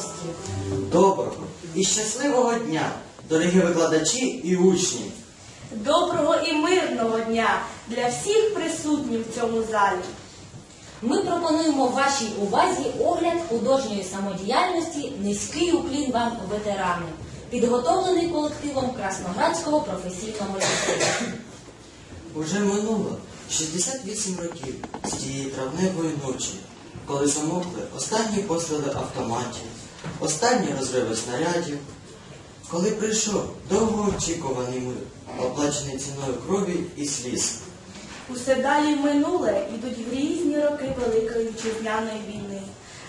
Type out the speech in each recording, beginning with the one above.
радості. Доброго і щасливого дня, дорогі викладачі і учні! Доброго і мирного дня для всіх присутніх в цьому залі. Ми пропонуємо вашій увазі огляд художньої самодіяльності Низький уклін вам ветерани, підготовлений колективом Красноградського професійного ліцею. Уже минуло 68 років з тієї травневої ночі, коли замовкли останні постріли автоматів, останні розриви снарядів, коли прийшов довгоочікуваний мир, оплачений ціною крові і сліз. Усе далі минуле йдуть грізні роки Великої Вітчизняної війни.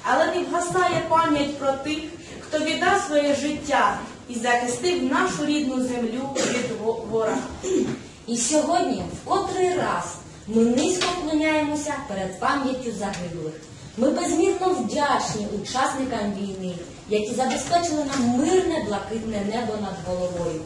Але не вгасає пам'ять про тих, хто віддав своє життя і захистив нашу рідну землю від во- ворога. І сьогодні, в котрий раз, ми низько вклоняємося перед пам'яттю загиблих. Ми безмірно вдячні учасникам війни, які забезпечили нам мирне блакитне небо над головою.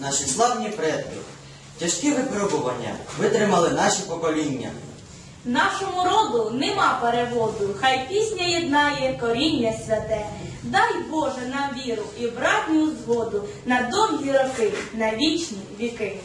Наші славні предки. Тяжкі випробування витримали наші покоління. Нашому роду нема переводу, хай пісня єднає коріння святе. Дай Боже нам віру і братню згоду на довгі роки, на вічні віки.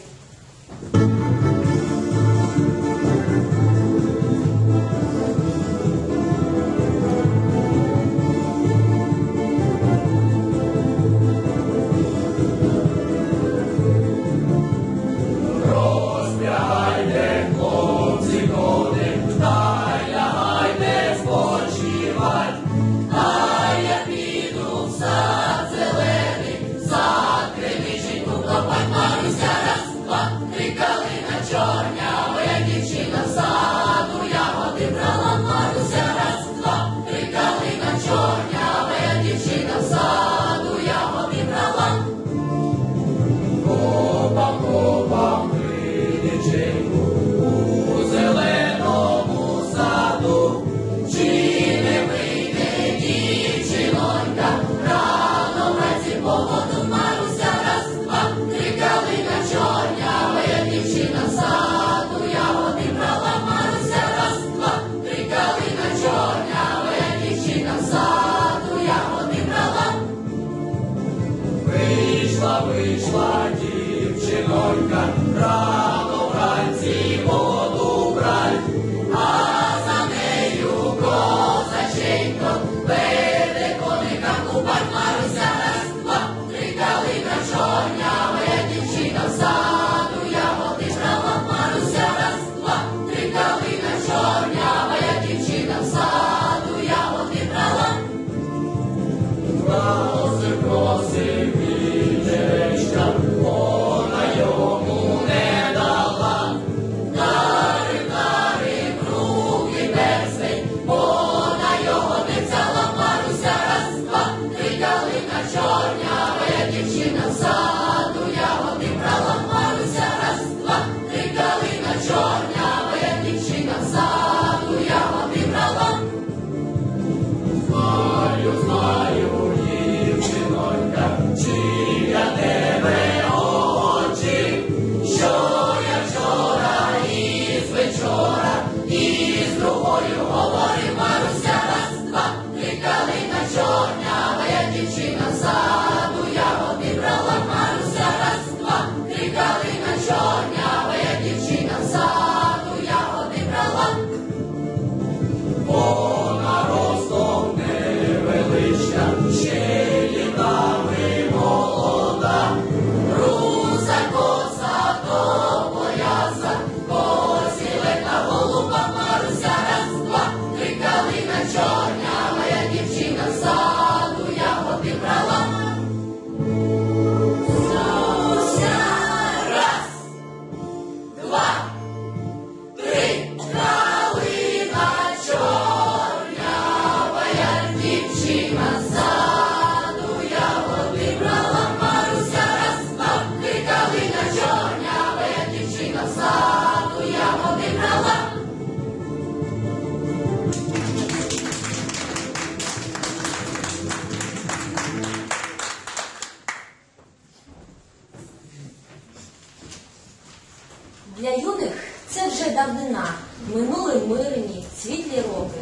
Для юних це вже давнина, минули мирні, світлі роки.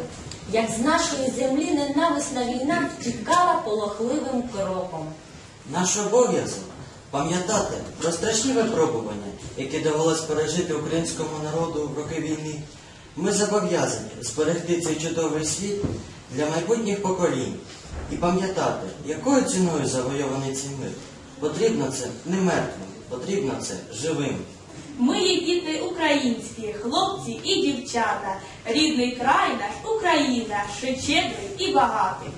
Як з нашої землі ненависна війна тікала полохливим кроком. Наш обов'язок пам'ятати про страшні випробування, які довелось пережити українському народу в роки війни. Ми зобов'язані зберегти цей чудовий світ для майбутніх поколінь і пам'ятати, якою ціною завойований цей мир. Потрібно це не мертвим, потрібно це живим. Ми є діти українські, хлопці і дівчата. Рідний край наш Україна, ще щедрий і багатий.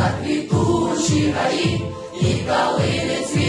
Заквітучі гаї і калини цвітуть,